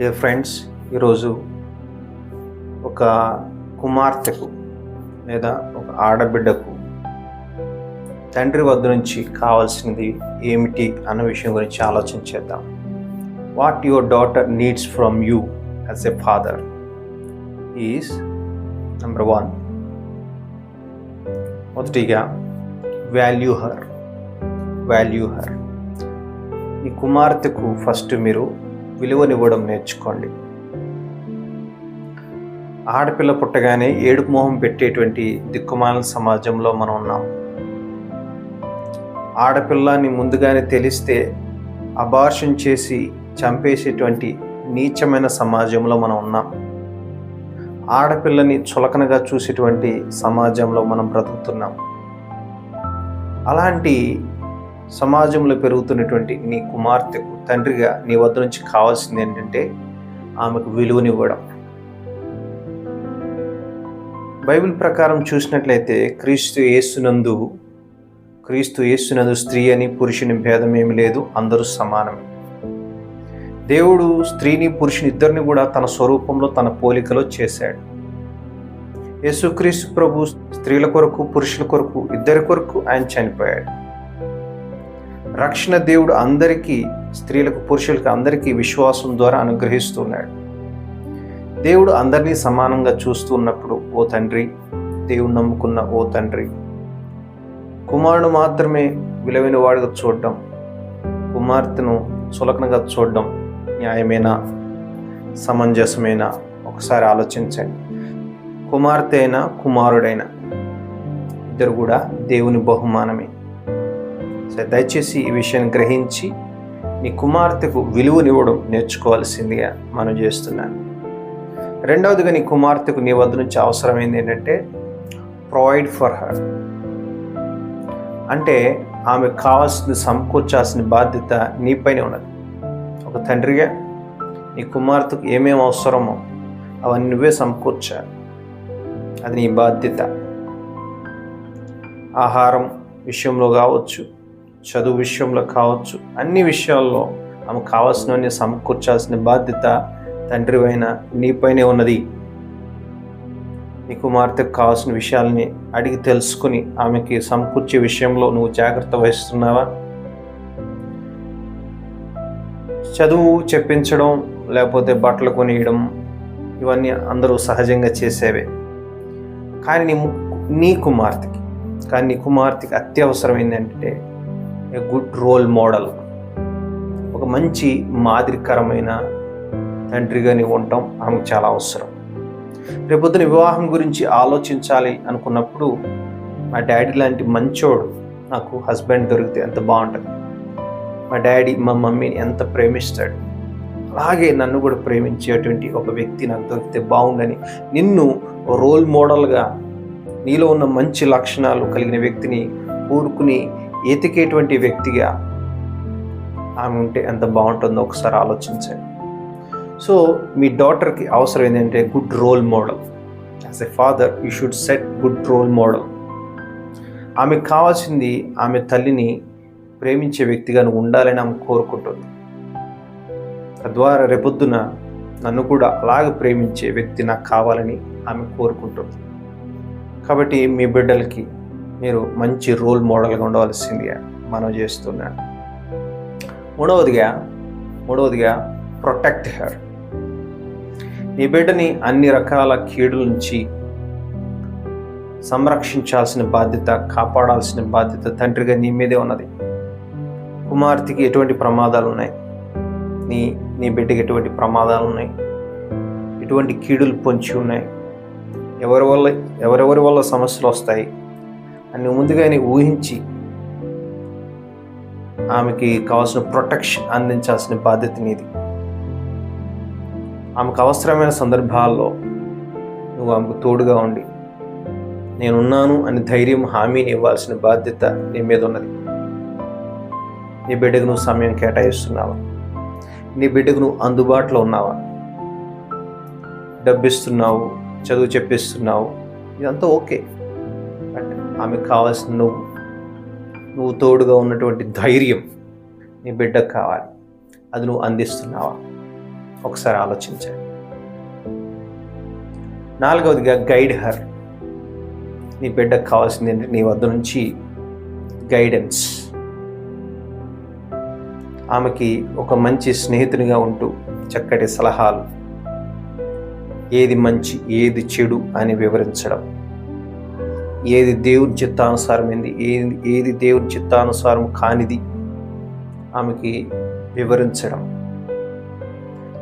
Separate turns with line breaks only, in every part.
ఏ friends ఈరోజు ఒక కుమార్తెకు లేదా ఒక ఆడబిడ్డకు తండ్రి వద్ద నుంచి కావాల్సినది ఏమిటి అన్న విషయం గురించి ఆలోచన చేద్దాం. What your daughter needs from you as a father is number one మొదటిగా వాల్యూ హర్ వాల్యూ హర్ ఈ కుమార్తెకు ఫస్ట్ మీరు విలువనివ్వడం నేర్చుకోండి. ఆడపిల్ల పుట్టగానే ఏడుపు మొహం పెట్టేటువంటి దిక్కుమాల సమాజంలో మనం ఉన్నాం. ఆడపిల్లని ముందుగానే తెలిస్తే అబార్షన్ చేసి చంపేసేటువంటి నీచమైన సమాజంలో మనం ఉన్నాం. ఆడపిల్లని చులకనగా చూసేటువంటి సమాజంలో మనం బ్రతుకుతున్నాం. అలాంటి సమాజంలో పెరుగుతున్నటువంటి నీ కుమార్తెకు తండ్రిగా నీ వద్ద నుంచి కావాల్సింది ఏంటంటే ఆమెకు విలువనివ్వడం. బైబిల్ ప్రకారం చూసినట్లయితే క్రీస్తు యేసునందు క్రీస్తు యేసునందు స్త్రీ అని పురుషుని భేదం ఏమి లేదు అందరూ సమానమే దేవుడు స్త్రీని పురుషుని ఇద్దరిని కూడా తన స్వరూపంలో తన పోలికలో చేశాడు. యేసుక్రీస్తు ప్రభు స్త్రీల కొరకు పురుషుల కొరకు ఇద్దరి కొరకు ఆయన చనిపోయాడు. రక్షణ దేవుడు అందరికీ స్త్రీలకు పురుషులకు అందరికీ విశ్వాసం ద్వారా అనుగ్రహిస్తున్నాడు. దేవుడు అందరినీ సమానంగా చూస్తూ ఉన్నప్పుడు ఓ తండ్రి దేవుడు నమ్ముకున్న ఓ తండ్రి కుమారుడు మాత్రమే విలువైన వాడిగా చూడడం కుమార్తెను చులకనగా చూడడం న్యాయమేనా? సమంజసమేనా? ఒకసారి ఆలోచించండి. కుమార్తె అయినా కుమారుడైనా ఇద్దరు కూడా దేవుని బహుమానమే. సరే దయచేసి ఈ విషయాన్ని గ్రహించి నీ కుమార్తెకు విలువనివ్వడం నేర్చుకోవాల్సిందిగా మనం చేస్తున్నాను. రెండవదిగా నీ కుమార్తెకు నీ వద్ద నుంచి అవసరమైంది ఏంటంటే ప్రొవైడ్ ఫర్ హర్ అంటే ఆమెకు కావాల్సింది సమకూర్చాల్సిన బాధ్యత నీపైనే ఉన్నది. ఒక తండ్రిగా నీ కుమార్తెకు ఏమేమి అవసరమో అవన్నీ నువ్వే సమకూర్చాలి. అది నీ బాధ్యత. ఆహారం విషయంలో కావచ్చు చదువు విషయంలో కావచ్చు అన్ని విషయాల్లో ఆమె కావాల్సినవన్నీ సమకూర్చాల్సిన బాధ్యత తండ్రివైన నీపైనే ఉన్నది. నీ కుమార్తెకు కావాల్సిన విషయాల్ని అడిగి తెలుసుకుని ఆమెకి సమకూర్చే విషయంలో నువ్వు జాగ్రత్త వహిస్తున్నావా? చదువు చెప్పించడం లేకపోతే బట్టలు కొనియడం ఇవన్నీ అందరూ సహజంగా చేసేవే. కానీ నీ ము- నీ కుమార్తెకి కానీ నీ కుమార్తెకి అత్యవసరం ఏంటంటే ఏ గుడ్ రోల్ మోడల్. ఒక మంచి మాదిరికరమైన తండ్రిగా నీవు ఉండటం ఆమెకు చాలా అవసరం. రేపొద్దున వివాహం గురించి ఆలోచించాలి అనుకున్నప్పుడు మా డాడీ లాంటి మంచోడు నాకు హస్బెండ్ దొరికితే ఎంత బాగుంటుంది. మా డాడీ మా మమ్మీని ఎంత ప్రేమిస్తాడు. అలాగే నన్ను కూడా ప్రేమించేటువంటి ఒక వ్యక్తి నాకు దొరికితే బాగుండని నిన్ను రోల్ మోడల్గా నీలో ఉన్న మంచి లక్షణాలు కలిగిన వ్యక్తిని కోరుకుని ఎతికేటువంటి వ్యక్తిగా ఆమె ఉంటే ఎంత బాగుంటుందో ఒకసారి ఆలోచించండి. సో మీ డాటర్కి అవసరం ఏంటంటే good role model as a father you should set good role model ఆమెకు కావాల్సింది ఆమె తల్లిని ప్రేమించే వ్యక్తిగా ఉండాలని ఆమె కోరుకుంటుంది. తద్వారా రేపొద్దున నన్ను కూడా అలాగే ప్రేమించే వ్యక్తి నాకు కావాలని ఆమె కోరుకుంటుంది. కాబట్టి మీ బిడ్డలకి మీరు మంచి రోల్ మోడల్గా ఉండవలసిందిగా మనం చేస్తున్నాను. మూడవదిగా మూడవదిగా ప్రొటెక్ట్ హెర్ నీ బిడ్డని అన్ని రకాల కీడుల నుంచి సంరక్షించాల్సిన బాధ్యత కాపాడాల్సిన బాధ్యత తండ్రిగా నీ మీదే ఉన్నది. కుమార్తెకి ఎటువంటి ప్రమాదాలు ఉన్నాయి? నీ నీ బిడ్డకి ఎటువంటి ప్రమాదాలు ఉన్నాయి? ఎటువంటి కీడులు పొంచి ఉన్నాయి? ఎవరి వల్ల ఎవరెవరి వల్ల సమస్యలు వస్తాయి? అని ముందుగానే ఊహించి ఆమెకి కావాల్సిన ప్రొటెక్షన్ అందించాల్సిన బాధ్యత నీది. ఆమెకు అవసరమైన సందర్భాల్లో నువ్వు ఆమెకు తోడుగా ఉండి నేనున్నాను అని ధైర్యం హామీని ఇవ్వాల్సిన బాధ్యత నీ మీద ఉన్నది. నీ బిడ్డకు నువ్వు సమయం కేటాయిస్తున్నావా? నీ బిడ్డకు నువ్వు అందుబాటులో ఉన్నావా? డబ్బిస్తున్నావు చదువు చెప్పిస్తున్నావు ఇదంతా ఓకే. ఆమెకు కావాల్సిన నువ్వు నువ్వు తోడుగా ఉన్నటువంటి ధైర్యం నీ బిడ్డకు కావాలి. అది నువ్వు అందిస్తున్నావా? ఒకసారి ఆలోచించండి. నాలుగవదిగా గైడ్ హర్. నీ బిడ్డకు కావాల్సింది ఏంటంటే నీ వద్ద నుంచి గైడెన్స్. ఆమెకి ఒక మంచి స్నేహితునిగా ఉంటూ చక్కటి సలహాలు. ఏది మంచి ఏది చెడు అని వివరించడం. ఏది దేవుని చిత్తానుసారమైంది ఏది ఏది దేవుని చిత్తానుసారం కానిది ఆమెకి వివరించడం.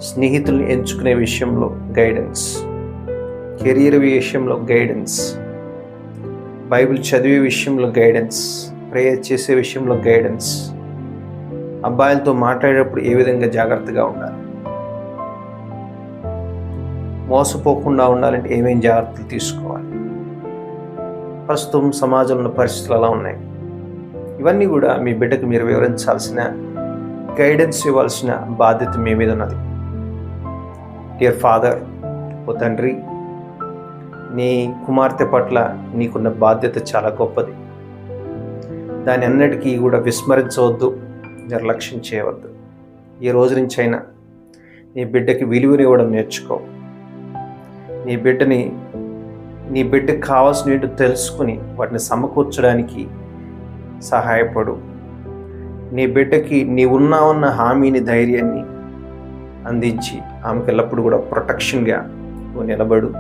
స్నేహితుల్ని ఎంచుకునే విషయంలో గైడెన్స్ కెరీర్ విషయంలో గైడెన్స్ బైబిల్ చదివే విషయంలో గైడెన్స్ ప్రేయర్ చేసే విషయంలో గైడెన్స్ అబ్బాయిలతో మాట్లాడేటప్పుడు ఏ విధంగా జాగ్రత్తగా ఉండాలి? మోసపోకుండా ఉండాలంటే ఏమేం జాగ్రత్తలు తీసుకోవాలి? ప్రస్తుతం సమాజంలో పరిస్థితులు అలా ఉన్నాయి. ఇవన్నీ కూడా మీ బిడ్డకు మీరు వివరించాల్సిన గైడెన్స్ ఇవ్వాల్సిన బాధ్యత మీ మీద ఉన్నది. డియర్ ఫాదర్ ఓ తండ్రి నీ కుమార్తె పట్ల నీకున్న బాధ్యత చాలా గొప్పది. దాని అన్నిటికీ కూడా విస్మరించవద్దు నిర్లక్ష్యం చేయవద్దు. ఈ రోజు నుంచి అయినా నీ బిడ్డకి విలువనివ్వడం నేర్చుకో. నీ బిడ్డని నీ బిడ్డకు కావాల్సినవి తెలుసుకుని వాటిని సమకూర్చడానికి సహాయపడు. నీ బిడ్డకి నీ ఉన్నావన్న హామీని ధైర్యాన్ని అందించి ఆమెకి ఎల్లప్పుడు కూడా ప్రొటెక్షన్గా నువ్వు నిలబడు.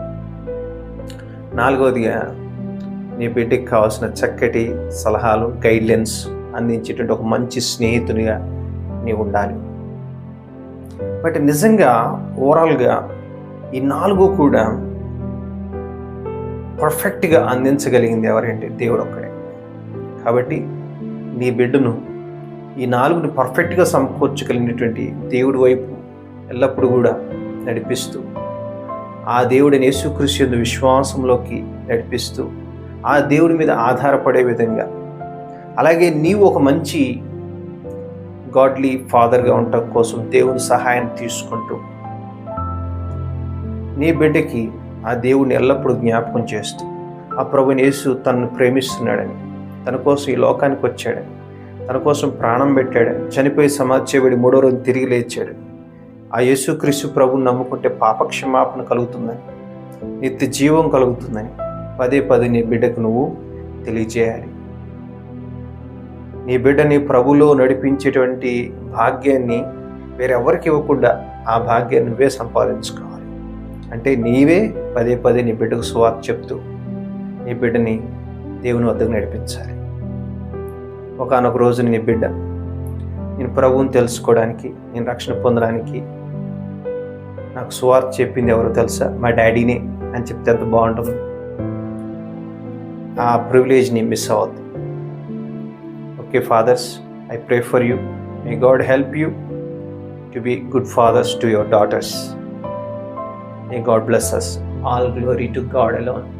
నాలుగవదిగా నీ బిడ్డకి కావాల్సిన చక్కటి సలహాలు గైడ్లైన్స్ అందించేటువంటి ఒక మంచి స్నేహితునిగా నీవు ఉండాలి. బట్ నిజంగా ఓవరాల్గా ఈ నాలుగు కూడా పర్ఫెక్ట్గా అందించగలిగింది ఎవరంటే దేవుడు ఒక్కడే కాబట్టి నీ బిడ్డను ఈ నాలుగుని పర్ఫెక్ట్గా సమకూర్చగలిగినటువంటి దేవుడి వైపు ఎల్లప్పుడూ కూడా నడిపిస్తూ ఆ దేవుడిని యేసుకృషి విశ్వాసంలోకి నడిపిస్తూ ఆ దేవుడి మీద ఆధారపడే విధంగా అలాగే నీవు ఒక మంచి గాడ్లీ ఫాదర్గా ఉండటం కోసం దేవుని సహాయం తీసుకుంటూ నీ బిడ్డకి ఆ దేవుని ఎల్లప్పుడూ జ్ఞాపకం చేస్తూ ఆ ప్రభుని యేసు తనను ప్రేమిస్తున్నాడని తన కోసం ఈ లోకానికి వచ్చాడని తన కోసం ప్రాణం పెట్టాడని చనిపోయి సమాజేవుడి మూడో రోజు తిరిగి లేచాడు. ఆ యేసుక్రీస్తు ప్రభుని నమ్ముకుంటే పాపక్షమాపణ కలుగుతుందని నిత్య జీవం కలుగుతుందని పదే పదే నీ బిడ్డకు నువ్వు తెలియజేయాలి. నీ బిడ్డని ప్రభులో నడిపించేటువంటి భాగ్యాన్ని వేరెవరికి ఇవ్వకుండా ఆ భాగ్యాన్ని నువ్వే సంపాదించుకో. అంటే నీవే పదే పదే నీ బిడ్డకు సువార్త చెప్తూ నీ బిడ్డని దేవుని వద్దకు నడిపించాలి. ఒకనొక రోజు నీ బిడ్డ నేను ప్రభువుని తెలుసుకోవడానికి నేను రక్షణ పొందడానికి నాకు సువార్త చెప్పింది ఎవరో తెలుసా? మా డాడీనే అని చెప్తే ఎంత బాగుంటుంది. ఆ ప్రివిలేజ్ని మిస్ అవ్వద్దు. Okay fathers I pray for you may God help you to be good fathers to your daughters May God bless us. All glory to God alone.